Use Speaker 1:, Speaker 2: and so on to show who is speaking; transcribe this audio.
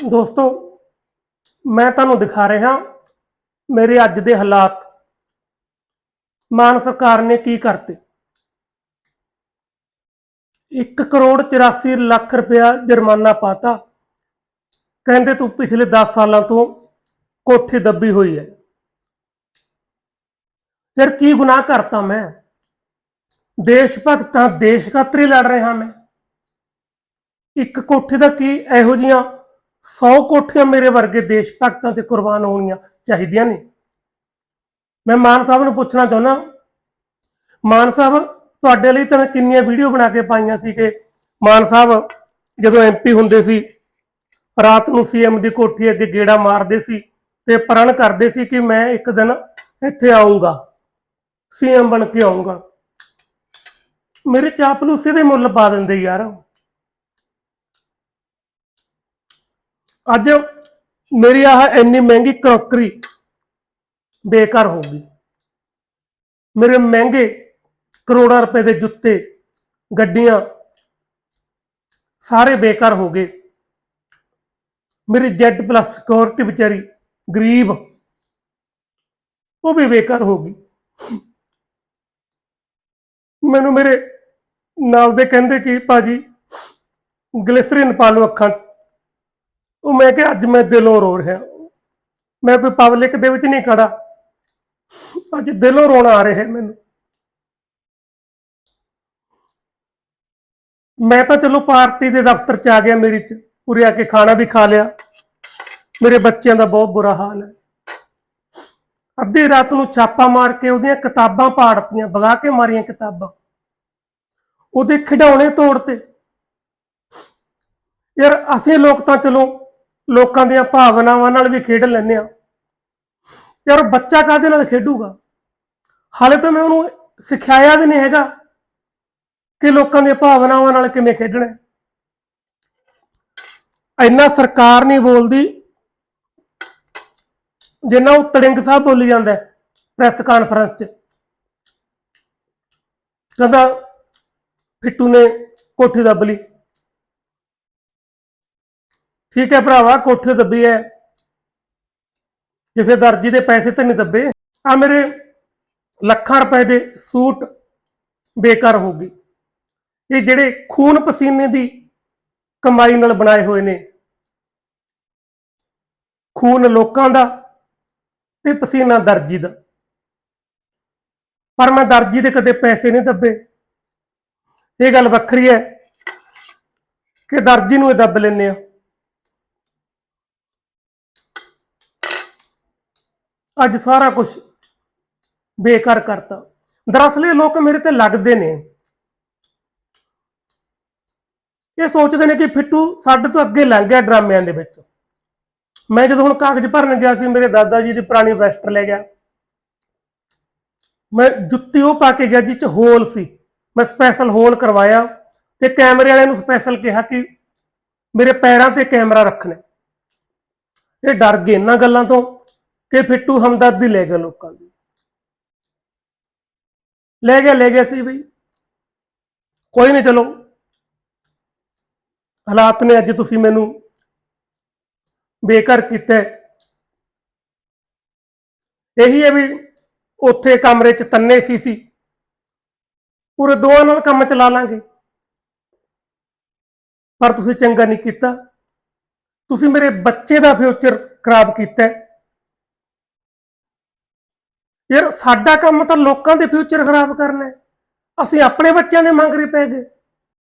Speaker 1: ਦੋਸਤੋ, ਮੈਂ ਤੁਹਾਨੂੰ ਦਿਖਾ ਰਿਹਾ ਮੇਰੇ ਅੱਜ ਦੇ ਹਾਲਾਤ। ਮਾਨ ਸਰਕਾਰ ਨੇ ਕੀ ਕਰਤੇ? 1 ਕਰੋੜ 84 ਲੱਖ ਰੁਪਇਆ ਜੁਰਮਾਨਾ ਪਾਤਾ। ਕਹਿੰਦੇ ਤੂੰ ਪਿਛਲੇ 10 ਸਾਲਾਂ ਤੋਂ ਕੋਠੀ ਦੱਬੀ ਹੋਈ ਹੈ ਯਾਰ ਕੀ ਗੁਨਾਹ ਕਰਤਾ ਮੈਂ? ਦੇਸ਼ ਭਗਤਾਂ ਦੇਸ਼ ਖਾਤਰ ਲੜ ਰਿਹਾ ਮੈਂ। ਇੱਕ ਕੋਠੀ ਦਾ ਕੀ ਇਹੋ ਜੀਆਂ 100 ਕੋਠੀਆਂ ਮੇਰੇ ਵਰਗੇ ਦੇਸ਼ ਭਗਤਾਂ ਤੇ ਕੁਰਬਾਨ ਹੋਣੀਆਂ ਚਾਹੀਦੀਆਂ ਨੇ। ਮੈਂ ਮਾਨ ਸਾਹਿਬ ਨੂੰ ਪੁੱਛਣਾ ਚਾਹੁੰਦਾ, ਮਾਨ ਸਾਹਿਬ ਤੁਹਾਡੇ ਲਈ ਤਾਂ ਮੈਂ ਕਿੰਨੀਆਂ ਵੀਡੀਓ ਬਣਾ ਕੇ ਪਾਈਆਂ ਸੀ ਕਿ ਮਾਨ ਸਾਹਿਬ ਜਦੋਂ ਐਮਪੀ ਹੁੰਦੇ ਸੀ, ਰਾਤ ਨੂੰ ਸੀਐਮ ਦੀ ਕੋਠੀ ਅੱਗੇ ਗੇੜਾ ਮਾਰਦੇ ਸੀ ਤੇ ਪ੍ਰਣ ਕਰਦੇ ਸੀ ਕਿ ਮੈਂ ਇੱਕ ਦਿਨ ਇੱਥੇ ਆਉਂਗਾ ਸੀਐਮ ਬਣ ਕੇ ਆਉਂਗਾ ਮੇਰੇ ਚਾਪਲੂਸੇ ਦੇ ਮੁੱਲ ਪਾ ਦਿੰਦੇ ਯਾਰ। ਅੱਜ ਮੇਰੀ ਆਹ ਇੰਨੀ ਮਹਿੰਗੀ ਕਰੋਕਰੀ ਬੇਕਾਰ ਹੋ ਗਈ। ਮੇਰੇ ਮਹਿੰਗੇ ਕਰੋੜਾਂ ਰੁਪਏ ਦੇ ਜੁੱਤੇ, ਗੱਡੀਆਂ ਸਾਰੇ ਬੇਕਾਰ ਹੋ ਗਏ। ਮੇਰੀ ਜੈਡ ਪਲੱਸ ਸਿਕਿਉਰਿਟੀ ਵਿਚਾਰੀ ਗਰੀਬ, ਉਹ ਵੀ ਬੇਕਾਰ ਹੋ ਗਈ। ਮੈਨੂੰ ਮੇਰੇ ਨਾਲ ਦੇ ਕਹਿੰਦੇ ਕਿ ਭਾਜੀ, ਗਲਿਸਰੀਨ ਪਾ ਲਓ ਅੱਖਾਂ 'ਚ। ਉਹ ਮੈਂ ਕਿ ਅੱਜ ਮੈਂ ਦਿਲੋਂ ਰੋ ਰਿਹਾ ਮੈਂ ਕੋਈ ਪਬਲਿਕ ਦੇ ਵਿੱਚ ਨਹੀਂ ਖੜਾ। ਅੱਜ ਦਿਲੋਂ ਰੋਣਾ ਆ ਰਿਹਾ ਮੈਨੂੰ। ਮੈਂ ਤਾਂ ਚਲੋ ਪਾਰਟੀ ਦੇ ਦਫ਼ਤਰ ਚ ਆ ਗਿਆ ਮੇਰੀ ਚ। ਉਰੇ ਆ ਕੇ ਖਾਣਾ ਵੀ ਖਾ ਲਿਆ। ਮੇਰੇ ਬੱਚਿਆਂ ਦਾ ਬਹੁਤ ਬੁਰਾ ਹਾਲ ਹੈ। ਅੱਧੀ ਰਾਤ ਨੂੰ ਛਾਪਾ ਮਾਰ ਕੇ ਉਹਦੀਆਂ ਕਿਤਾਬਾਂ ਪਾੜਤੀਆਂ, ਵਗਾ ਕੇ ਮਾਰੀਆਂ ਕਿਤਾਬਾਂ। ਉਹਦੇ ਖਿਡੌਣੇ ਤੋੜਤੇ। ਯਾਰ, ਅਸੀਂ ਲੋਕ ਤਾਂ ਚਲੋ ਲੋਕਾਂ ਦੀਆਂ ਭਾਵਨਾਵਾਂ ਨਾਲ ਵੀ ਖੇਡ ਲੈਂਦੇ ਆ ਯਾਰ ਬੱਚਾ ਕਾਹਦੇ ਨਾਲ ਖੇਡੂਗਾ? ਹਾਲੇ ਤਾਂ ਮੈਂ ਉਹਨੂੰ ਸਿਖਾਇਆ ਵੀ ਨਹੀਂ ਹੈਗਾ ਕਿ ਲੋਕਾਂ ਦੀਆਂ ਭਾਵਨਾਵਾਂ ਨਾਲ ਕਿਵੇਂ ਖੇਡਣਾ ਇੰਨਾ ਸਰਕਾਰ ਨਹੀਂ ਬੋਲਦੀ, ਜਿੰਨਾ ਉਹ ਤੜਿੰਗ ਸਾਹਿਬ ਬੋਲੀ ਜਾਂਦਾ ਪ੍ਰੈਸ ਕਾਨਫਰੰਸ 'ਚ। ਕਹਿੰਦਾ, ਫਿੱਟੂ ਨੇ ਕੋਠੀ ਦੱਬ ਲਈ। ਠੀਕ ਹੈ ਭਰਾਵਾ, ਕੋਠੇ ਦੱਬੀ ਹੈ। ਕਿਸੇ ਦਰਜੀ ਦੇ ਪੈਸੇ ਤੇ ਨਹੀਂ ਦੱਬੇ। ਆ ਮੇਰੇ ਲੱਖਾਂ ਰੁਪਏ ਦੇ ਸੂਟ ਬੇਕਾਰ ਹੋ ਗਏ। ਇਹ ਜਿਹੜੇ ਖੂਨ ਪਸੀਨੇ ਦੀ ਕਮਾਈ ਨਾਲ ਬਣਾਏ ਹੋਏ ਨੇ। ਖੂਨ ਲੋਕਾਂ ਦਾ ਤੇ ਪਸੀਨਾ ਦਰਜੀ ਦਾ। ਪਰ ਮੈਂ ਦਰਜੀ ਦੇ ਕਦੇ ਪੈਸੇ ਨਹੀਂ ਦੱਬੇ। ਇਹ ਗੱਲ ਵੱਖਰੀ ਹੈ ਕਿ ਦਰਜੀ ਨੂੰ ਇਹ ਦੱਬ ਲੈਂਦੇ ਆ ਅੱਜ ਸਾਰਾ ਕੁਝ ਬੇਕਾਰ ਕਰਤਾ। ਦਰਅਸਲ ਇਹ ਲੋਕ ਮੇਰੇ ਤੇ ਲੱਗਦੇ ਨੇ। ਇਹ ਸੋਚਦੇ ਨੇ ਕਿ ਫਿੱਟੂ ਸਾਡੇ ਤੋਂ ਅੱਗੇ ਲੰਘ ਗਿਆ ਡਰਾਮਿਆਂ ਦੇ ਵਿੱਚ। ਮੈਂ ਜਦੋਂ ਹੁਣ ਕਾਗਜ਼ ਭਰਨ ਗਿਆ ਸੀ, ਮੇਰੇ ਦਾਦਾ ਜੀ ਦੀ ਪੁਰਾਣੀ ਵੈਸਟਰ ਲੈ ਗਿਆ। ਮੈਂ ਜੁੱਤੀ ਉਹ ਪਾ ਕੇ ਗਿਆ ਜਿਹ ਚ ਹੋਲ ਸੀ। ਮੈਂ ਸਪੈਸ਼ਲ ਹੋਲ ਕਰਵਾਇਆ ਤੇ ਕੈਮਰੇ ਵਾਲਿਆਂ ਨੂੰ ਸਪੈਸ਼ਲ ਕਿਹਾ ਕਿ ਮੇਰੇ ਪੈਰਾਂ ਤੇ ਕੈਮਰਾ ਰੱਖਣਾ। ਇਹ ਡਰ ਗਏ ਇਹਨਾਂ ਗੱਲਾਂ ਤੋਂ। ਕਿ ਫਿੱਟੂ ਹਮਦਰਦੀ ਲੈ ਗਿਆ ਲੋਕਾਂ ਦੀ। ਲੈ ਗਿਆ ਲੈ ਗਿਆ ਸੀ ਬਈ। ਕੋਈ ਨਹੀਂ, ਚਲੋ। ਹਾਲਾਤ ਨੇ ਅੱਜ ਤੁਸੀਂ ਮੈਨੂੰ ਬੇਕਾਰ ਕੀਤਾ ਇਹੀ ਹੈ ਵੀ ਉੱਥੇ ਕਮਰੇ 'ਚ ਤੰਨੇ ਸੀ ਸੀ। ਪੂਰੇ ਦੋਵਾਂ ਨਾਲ ਕੰਮ ਚਲਾ ਲਾਂਗੇ। ਪਰ ਤੁਸੀਂ ਚੰਗਾ ਨਹੀਂ ਕੀਤਾ। ਤੁਸੀਂ ਮੇਰੇ ਬੱਚੇ ਦਾ ਫਿਊਚਰ ਖਰਾਬ ਕੀਤਾ ਯਾਰ ਸਾਡਾ ਕੰਮ ਤਾਂ ਲੋਕਾਂ ਦੇ ਫਿਊਚਰ ਖਰਾਬ ਕਰਨਾ ਹੈ। ਅਸੀਂ ਆਪਣੇ ਬੱਚਿਆਂ ਦੇ ਮੰਗ ਰਹੇ ਪੈ ਗਏ।